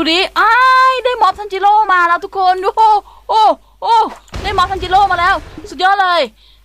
ดูดิอ้ายได้ม็อบทันจิโร่มาแล้วทุกคนดูโอ้โอ้โอ้ได้ม็อบทันจิโร่มาแล้ว สุดยอดเลย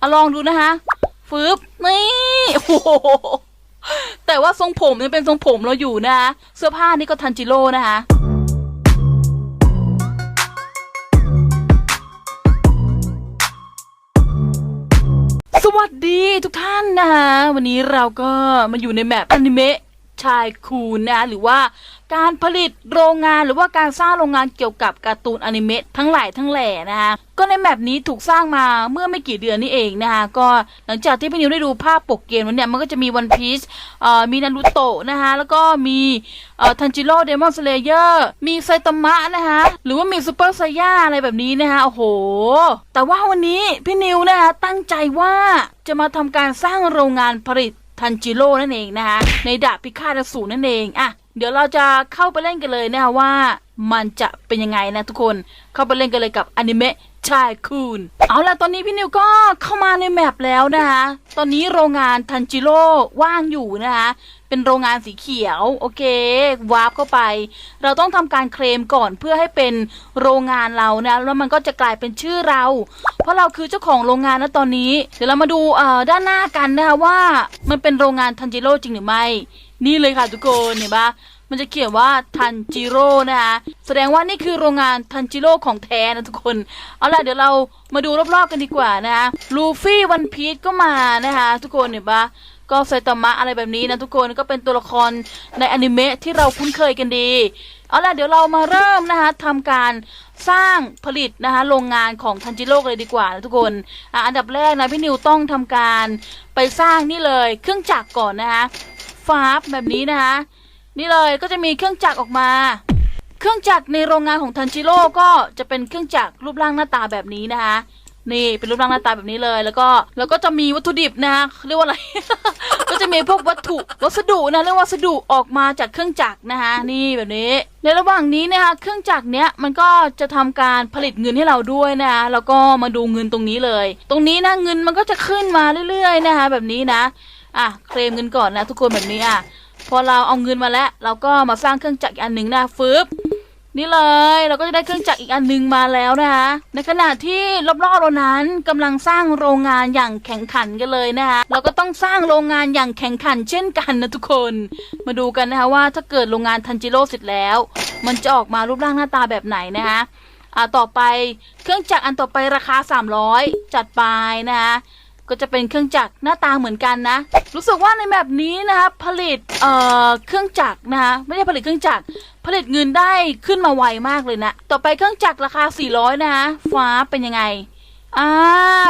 อะลองดูนะคะฟืบนี่โอ้โหแต่ว่าทรงผมยังเป็นทรงผมเราอยู่นะคะเสื้อผ้านี่ก็ทันจิโร่นะคะสวัสดีทุกท่านนะคะวันนี้เราก็มาอยู่ในแมปอนิเมะชายคูนนะหรือว่า การผลิตโรงงานหรือว่าการสร้างโรงงานเกี่ยวกับการ์ตูนอนิเมะทั้งหลายทั้งแหล่นะคะก็ในแมปนี้ถูกสร้างมาเมื่อไม่กี่เดือนนี่เองนะคะก็หลังจากที่พี่นิวได้ดูภาพปกเกมแล้วเนี่ยมันก็จะมีวันพีซเอ่อมีนารูโตะนะคะแล้วก็มีทันจิโร่เดมอนสเลเยอร์มีไซตามะนะคะหรือว่ามีซูเปอร์ไซย่าอะไรแบบนี้นะคะโอ้โห แต่ว่าวันนี้พี่นิวนะคะตั้งใจว่าจะมาทำการสร้างโรงงานผลิตทันจิโร่นั่นเองนะคะในดาบพิฆาตอสูรนั่นเองอะ เดี๋ยวเราจะเข้าไปเล่นกันเลยนะคะว่า มันจะเป็นยังไงนะทุกคนเข้าไปเล่นกันเลยกับอนิเมะชายคูนเอาล่ะตอนนี้พี่นิวก็เข้ามาในแมปแล้วนะคะตอนนี้โรงงานทันจิโร่ว่างอยู่นะคะเป็นโรงงานสีเขียวโอเควาร์ปเข้าไป เราต้องทำการเคลมก่อนเพื่อให้เป็นโรงงานเรานะแล้วมันก็จะกลายเป็นชื่อเรา เพราะเราคือเจ้าของโรงงานนะตอนนี้ เดี๋ยวเรามาดูด้านหน้ากันนะคะว่ามันเป็นโรงงานทันจิโร่จริงหรือไม่ นี่เลยค่ะทุกคนเห็นปะมันจะเขียนว่าทันจิโร่นะคะแสดงว่านี่คือโรงงานทันจิโร่ของแท้นะทุกคน เอาล่ะเดี๋ยวเรามาดูรอบๆกันดีกว่านะคะลูฟี่วันพีชก็มานะคะทุกคนเห็นปะก็ไซตามะอะไรแบบนี้นะทุกคนก็เป็นตัวละครในอนิเมะที่เราคุ้นเคยกันดี เอาล่ะเดี๋ยวเรามาเริ่มนะคะทำการสร้างผลิตนะคะโรงงานของทันจิโร่เลยดีกว่านะทุกคนอะอันดับแรกนะพี่นิวต้องทำการไปสร้างนี่เลยเครื่องจักรก่อนนะคะ ฟาบแบบนี้นะคะ นี่เลยก็จะมีเครื่องจักรออกมา เครื่องจักรในโรงงานของทันจิโร่ก็จะเป็นเครื่องจักรรูปร่างหน้าตาแบบนี้นะคะนี่เป็นรูปร่างหน้าตาแบบนี้เลย แล้วก็แล้วก็จะมีวัตถุดิบนะคะเรียกว่าอะไร ก็จะมีพวกวัตถุวัสดุนะเรียกว่าวัสดุออกมาจากเครื่องจักรนะคะนี่แบบนี้ ในระหว่างนี้นะคะเครื่องจักรเนี้ยมันก็จะทำการผลิตเงินให้เราด้วยนะคะแล้วก็มาดูเงินตรงนี้เลย ตรงนี้นะเงินมันก็จะขึ้นมาเรื่อยๆนะคะแบบนี้นะ อะเคลมเงินก่อนนะทุกคนแบบนี้อะพอเราเอาเงินมาแล้ว เราก็มาสร้างเครื่องจักรอีกอันหนึ่งนะฟึบนี่เลยเราก็จะได้เครื่องจักรอีกอันหนึ่งมาแล้วนะคะในขณะที่รอบๆเรานั้นกำลังสร้างโรงงานอย่างแข่งขันกันเลยนะคะเราก็ต้องสร้างโรงงานอย่างแข่งขันเช่นกันนะทุกคน มาดูกันนะคะว่าถ้าเกิดโรงงานทันจิโร่เสร็จแล้ว มันจะออกมารูปร่างหน้าตาแบบไหนนะคะอ่าต่อไปเครื่องจักรอันต่อไปราคา 300 จัดไปนะคะ ก็จะเป็นเครื่องจักรหน้าตาเหมือนกันนะ รู้สึกว่าในแบบนี้นะคะผลิตเอ่อเครื่องจักรนะคะไม่ได้ผลิตเครื่องจักรผลิตเงินได้ขึ้นมาไวมากเลยนะ ต่อไปเครื่องจักรราคา 400 นะคะฟ้าเป็นยังไงอ่า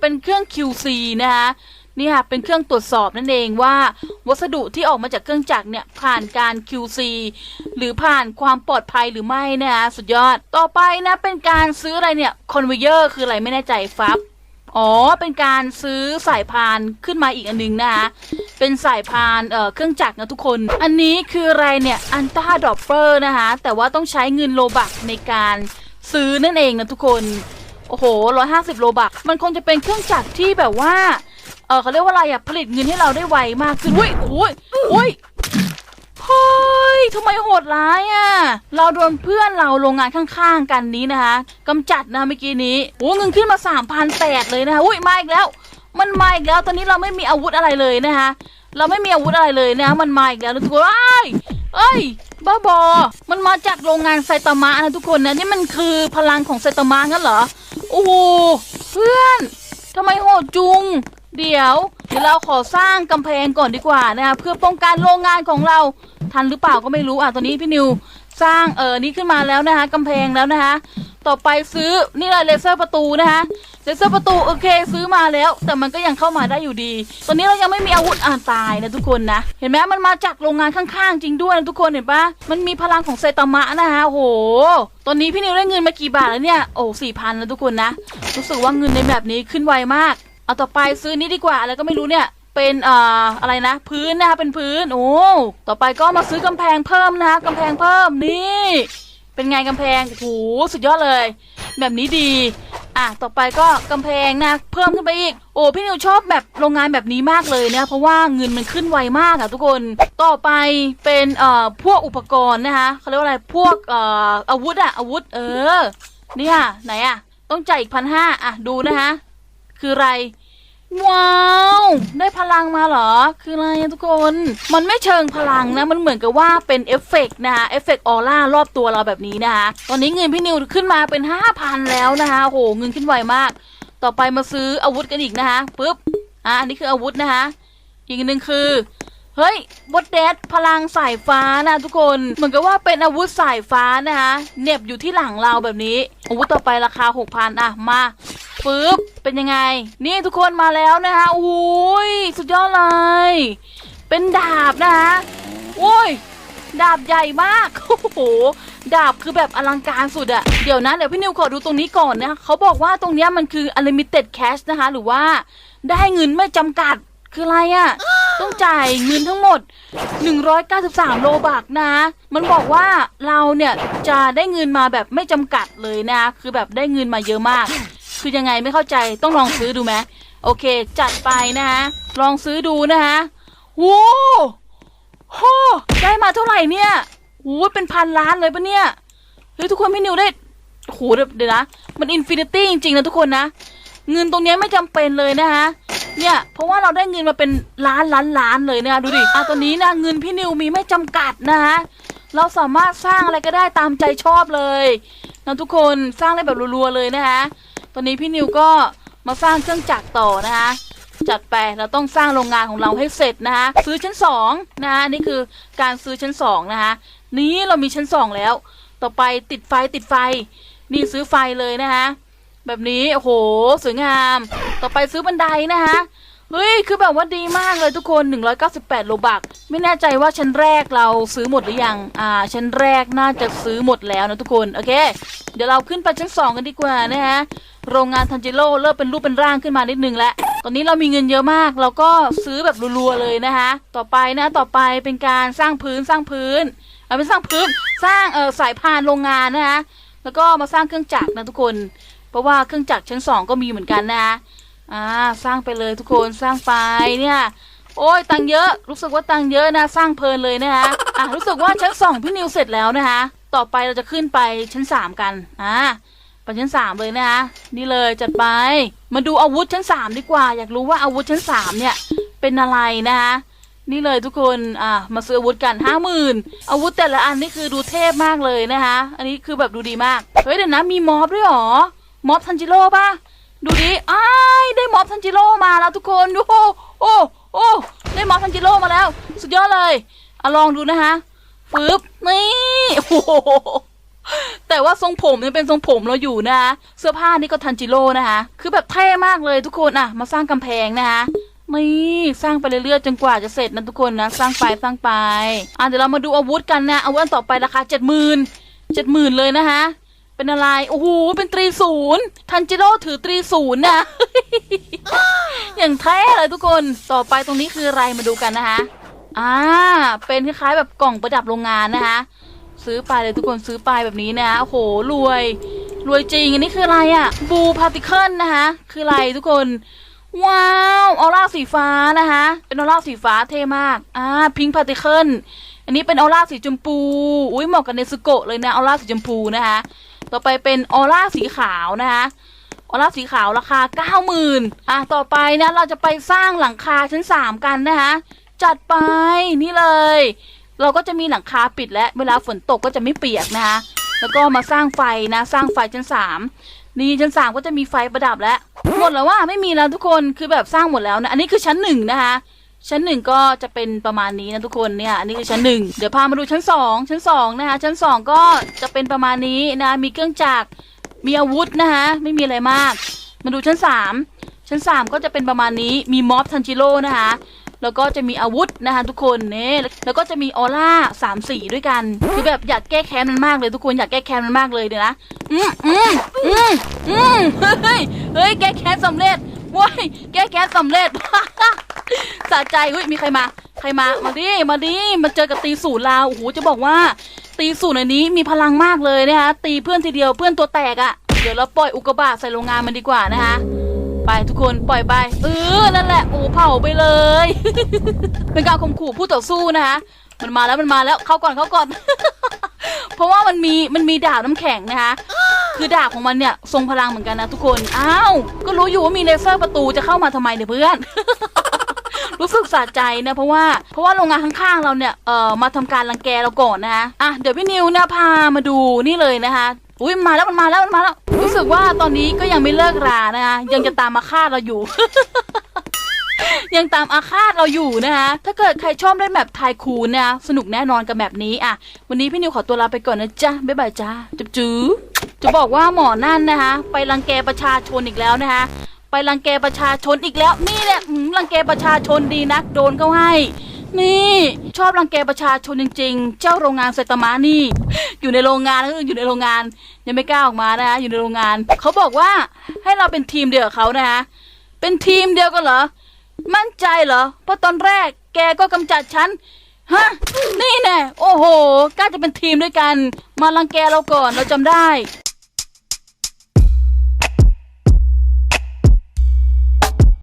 เป็นเครื่อง QC นะคะนี่ค่ะเป็นเครื่องตรวจสอบนั่นเองว่า วัสดุที่ออกมาจากเครื่องจักรเนี่ยผ่านการ QC หรือผ่านความปลอดภัยหรือไม่นะคะสุดยอด ต่อไปนะเป็นการซื้ออะไรเนี่ยคอนเวเยอร์คืออะไรไม่แน่ใจฟับ อ๋อ เป็นการซื้อสายพานขึ้นมาอีกอันนึงนะคะ เป็นสายพานเอ่อเครื่องจักรนะทุกคน อันนี้คืออะไรเนี่ย อันต้าดอปเปอร์นะคะ แต่ว่าต้องใช้เงินโลบักในการซื้อนั่นเองนะทุกคน โอ้โหร้อยห้าสิบโลบัก มันคงจะเป็นเครื่องจักรที่แบบว่า เออเขาเรียกว่าอะไรอะผลิตเงินให้เราได้ไวมากขึ้นอุ้ยอุ้ยอุ้ย เฮ้ยทำไมโหดร้ายอะ เราโดนเพื่อนเราโรงงานข้างๆกันนี้นะคะกำจัดนะเมื่อกี้นี้โอ้เงินขึ้นมาสามพันแปดเลยนะคะอุ้ยมาอีกแล้ว มันมาอีกแล้วตอนนี้เราไม่มีอาวุธอะไรเลยนะคะเราไม่มีอาวุธอะไรเลยนะคะมันมาอีกแล้วทุกคนเอ้ยเอ้ยบ้าบอ มันมาจากโรงงานไซตามะนะทุกคนนะนี่มันคือพลังของไซตามะงั้นเหรอ โอ้โหเพื่อนทำไมโหดจุง เดี๋ยวเดี๋ยวเราขอสร้างกำแพงก่อนดีกว่านะคะเพื่อป้องกันโรงงานของเราทันหรือเปล่าก็ไม่รู้อะตอนนี้พี่นิวสร้างเออนี่ขึ้นมาแล้วนะคะกำแพงแล้วนะคะต่อไปซื้อนี่เลยเลเซอร์ประตูนะคะเลเซอร์ประตูโอเคซื้อมาแล้ว แต่มันก็ยังเข้ามาได้อยู่ดี ตอนนี้เรายังไม่มีอาวุธอ่านตายนะทุกคนนะ เห็นไหมมันมาจากโรงงานข้างๆ จริงด้วยนะทุกคนเห็นปะมันมีพลังของไซตามะนะคะโห ตอนนี้พี่นิวได้เงินมากี่บาทแล้วเนี่ยโอ้สี่พันแล้วทุกคนนะรู้สึกว่าเงินในแบบนี้ขึ้นไวมาก เอาต่อไปซื้อนี้ดีกว่าอะไรก็ไม่รู้เนี่ย เป็นเอ่ออะไรนะ พื้นนะคะเป็นพื้นโอ้ต่อไปก็มาซื้อกำแพงเพิ่มนะคะกำแพงเพิ่มนี่ เป็นไงกำแพงโอ้โหสุดยอดเลย แบบนี้ดีอะต่อไปก็กำแพงนะเพิ่มขึ้นไปอีก โอ้พี่นิวชอบแบบโรงงานแบบนี้มากเลยนะเพราะว่าเงินมันขึ้นไวมากอะทุกคนต่อไปเป็นเอ่อพวกอุปกรณ์นะคะเขาเรียกว่าอะไรพวกเอ่ออาวุธอะอาวุธ เออเนี่ยไหนอะต้องจ่ายอีกพันห้าอะดูนะคะคืออะไร ว้าว ได้พลังมาเหรอ คืออะไรทุกคน มันไม่เชิงพลังนะ มันเหมือนกับว่าเป็นเอฟเฟกต์นะคะเอฟเฟกต์ออร่ารอบตัวเราแบบนี้นะคะ ตอนนี้เงินพี่นิวขึ้นมาเป็นห้าพันแล้วนะคะโหเงินขึ้นไวมาก ต่อไปมาซื้ออาวุธกันอีกนะคะปึ๊บ อะอันนี้คืออาวุธนะคะ อีกหนึ่งคือ เฮ้ยบดเดดพลังสายฟ้านะทุกคน เหมือนกับว่าเป็นอาวุธสายฟ้านะคะเน็บอยู่ที่หลังเราแบบนี้ อาวุธต่อไปราคาหกพันอะ มา ปึ๊บ เป็นยังไง นี่ทุกคนมาแล้วนะคะโอ้ยสุดยอดเลย เป็นดาบนะคะโอ้ย ดาบใหญ่มาก โอ้โห ดาบคือแบบอลังการสุดอะเดี๋ยวนะ เดี๋ยวพี่นิวขอดูตรงนี้ก่อนนะ เขาบอกว่าตรงนี้มันคือ unlimited cash นะคะ หรือว่าได้เงินไม่จำกัด คืออะไรอะต้องจ่ายเงินทั้งหมด 193 โลบักนะ มันบอกว่าเราเนี่ยจะได้เงินมาแบบไม่จำกัดเลยนะ คือแบบได้เงินมาเยอะมาก คือยังไงไม่เข้าใจต้องลองซื้อดูไหมโอเค จัดไปนะฮะลองซื้อดูนะคะโว้โหได้มาเท่าไหร่เนี่ยโอ้เป็นพันล้านเลยปะเนี่ยเฮ้ยทุกคนพี่นิวได้โหเดี๋ยวเดี๋ยวนะมันอินฟินิตี้จริงๆนะทุกคนนะ เงินตรงนี้ไม่จำเป็นเลยนะคะเนี่ย เพราะว่าเราได้เงินมาเป็นล้านล้านล้านเลยนะดูดิอะตอนนี้นะเงินพี่นิวมีไม่จำกัดนะคะเราสามารถสร้างอะไรก็ได้ตามใจชอบเลยนะทุกคนสร้างได้แบบรัวๆเลยนะคะ ตอนนี้พี่นิวก็มาสร้างเครื่องจักรต่อนะคะ จัดไปเราต้องสร้างโรงงานของเราให้เสร็จนะคะ ซื้อชั้นสองนะคะนี่คือการซื้อชั้นสองนะคะ นี้เรามีชั้นสองแล้ว ต่อไปติดไฟติดไฟ นี่ซื้อไฟเลยนะคะ แบบนี้โอ้โหสวยงาม ต่อไปซื้อบันไดนะคะ เฮ้ย คือแบบว่าดีมากเลยทุกคน 198 โลบัก ไม่แน่ใจว่าชั้นแรกเราซื้อหมดหรือยัง อ่า ชั้นแรกน่าจะซื้อหมดแล้วนะทุกคน โอเค เดี๋ยวเราขึ้นไปชั้นสองกันดีกว่านะฮะ โรงงานทันจิโร่เริ่มเป็นรูปเป็นร่างขึ้นมานิดนึงแล้ว ตอนนี้เรามีเงินเยอะมาก เราก็ซื้อแบบรัวๆเลยนะคะ ต่อไปนะ ต่อไปเป็นการสร้างพื้น สร้างพื้น เอาเป็นสร้างพื้น สร้างเอ่อสายพานโรงงานนะคะ แล้วก็มาสร้างเครื่องจักรนะทุกคน เพราะว่าเครื่องจักรชั้นสองก็มีเหมือนกันนะ อ่าสร้างไปเลยทุกคนสร้างไปเนี่ย โอ้ยตังเยอะ รู้สึกว่าตังเยอะนะสร้างเพลินเลยนะคะอะรู้สึกว่าชั้นสองพี่นิวเสร็จแล้วนะคะต่อไปเราจะขึ้นไปชั้นสามกันอ่าไปชั้นสามเลยนะคะนี่เลยจัดไปมาดูอาวุธชั้นสามดีกว่า อยากรู้ว่าอาวุธชั้นสามเนี่ยเป็นอะไรนะคะนี่เลยทุกคน อ่ามาซื้ออาวุธกันห้าหมื่นอาวุธแต่ละอันนี่คือดูเทพมากเลยนะคะ อันนี้คือแบบดูดีมาก เฮ้ยเดี๋ยวนะมีม็อบด้วยหรอ ม็อบทันจิโร่ป่ะ ดูดิอ้ายได้ม็อบทันจิโร่มาแล้วทุกคนดูโอ้โอ้โอ้ได้ม็อบทันจิโร่มาแล้ว สุดยอดเลยอะลองดูนะคะฟืบนี่โอ้โหแต่ว่าทรงผมยังเป็นทรงผมเราอยู่นะคะเสื้อผ้านี่ก็ทันจิโร่นะคะคือแบบเท่มากเลยทุกคนอะ มาสร้างกำแพงนะคะนี่สร้างไปเรื่อยๆจนกว่าจะเสร็จนะทุกคนนะ สร้างไปสร้างไปอะเดี๋ยวเรามาดูอาวุธกันนะอาวุธต่อไปราคาเจ็ดหมื่นเจ็ดหมื่นเลยนะคะ เป็นอะไร โอ้โห เป็นตรีศูนย์ ทันจิโร่ถือตรีศูนย์นะ อย่างแท้เลยทุกคน ต่อไปตรงนี้คืออะไรมาดูกันนะคะ อ่า เป็นคล้ายๆแบบกล่องประดับโรงงานนะคะ ซื้อไปเลยทุกคนซื้อไปแบบนี้นะ โอ้โห รวย รวยจริง อันนี้คืออะไรอะ่ะบูพาร์ติเคิลนะคะ คืออะไรทุกคน ว้าว ออร่าสีฟ้านะคะ เป็นออร่าสีฟ้าเท่มาก อ่า พิงพาร์ติเคิล อันนี้เป็นออร่าสีชมพู อุ้ยเหมาะกับเนสโกะเลยนะ ออร่าสีชมพูนะคะ ต่อไปเป็นออร่าสีขาวนะคะออร่าสีขาวราคาเก้าหมื่นอะต่อไปนะเราจะไปสร้างหลังคาชั้นสามกันนะคะจัดไปนี่เลย เราก็จะมีหลังคาปิดและเวลาฝนตกก็จะไม่เปียกนะคะแล้วก็มาสร้างไฟนะสร้างไฟชั้นสามนี่ชั้นสามก็จะมีไฟประดับแล้วหมดแล้วว่าไม่มีแล้วทุกคนคือแบบสร้างหมดแล้วนะอันนี้คือชั้นหนึ่งนะคะ ชั้นหนึ่งก็จะเป็นประมาณนี้นะทุกคนเนี่ยอันนี้คือชั้นหนึ่งเดี๋ยวพามาดูชั้นสองชั้นสองนะคะชั้นสองก็จะเป็นประมาณนี้นะมีเครื่องจักรมีอาวุธนะคะไม่มีอะไรมาก มาดูชั้นสามชั้นสามก็จะเป็นประมาณนี้มีม็อบทันจิโร่นะคะแล้วก็จะมีอาวุธนะคะทุกคนเนี่ยแล้วก็จะมีออร่าสามสีด้วยกัน คือแบบอยากแก้แค้นมันมากเลยทุกคนอยากแก้แค้นมันมากเลยเดี๋ยวนะอืมอืมอืมอืมเฮ้ยเฮ้ยแก้แค้นสำเร็จ ว้ยแก้แค้สำเร็จ สะใจเฮ้ยมีใครมา ใครมา มาดิ มาดิ มาเจอกับตีศูนลาวโอ้โห จะบอกว่า ตีศูนย์อันนี้มีพลังมากเลยนะคะ ตีเพื่อนทีเดียวเพื่อนตัวแตกอะ่ะ เดี๋ยวเราปล่อยอุกกาบาตใส่โรงงานมันดีกว่านะคะ ไปทุกคนปล่อยไป เออ นั่นแหละ โอ้เผาไปเลย เป็นการข่มขู่ผู้ต่อสู้นะคะ มันมาแล้วมันมาแล้ว เข้าก่อนเข้าก่อน เพราะว่ามันมีมันมีดาบน้ำแข็งนะคะ คือดาบของมันเนี่ยทรงพลังเหมือนกันนะทุกคน อ้าว ก็รู้อยู่ว่ามีเลเซอร์ประตูจะเข้ามาทำไมเนี่ยเพื่อน รู้สึกสะใจนะเพราะว่า เพราะว่าโรงงานข้างๆเราเนี่ย เอ่อ มาทำการรังแกเราก่อนนะคะอะ เดี๋ยวพี่นิวเนี่ยพามาดูนี่เลยนะคะอุ้ยมาแล้วมันมาแล้วมันมาแล้ว รู้สึกว่าตอนนี้ก็ยังไม่เลิกรานะคะยังจะตามมาฆ่าเราอยู่ ยังตามอาฆาตเราอยู่นะคะถ้าเกิดใครชอบเล่นแบบไทยคูนนะคะสนุกแน่นอนกับแบบนี้อะ วันนี้พี่นิวขอตัวลาไปก่อนนะจ๊ะบ๊ายบายจ้าจุ๊บ จะบอกว่าหมอนั่นนะคะ ไปรังแกประชาชนอีกแล้วนะคะ ไปรังแกประชาชนอีกแล้ว นี่แหละอืมรังแกประชาชนดีนักโดนเขาให้ นี่ชอบรังแกประชาชนจริง ๆ เจ้าโรงงานไซตามะนี่ อยู่ในโรงงานก็คืออยู่ในโรงงาน ยังไม่กล้าออกมานะคะอยู่ในโรงงานเขาบอกว่าให้เราเป็นทีมเดียวกับเขานะคะเป็นทีมเดียวกันเหรอ มั่นใจเหรอ เพราะตอนแรกแกก็กำจัดฉัน ฮะ นี่แน่ โอ้โหกล้าจะเป็นทีมด้วยกัน มารังแกเราก่อน เราจำได้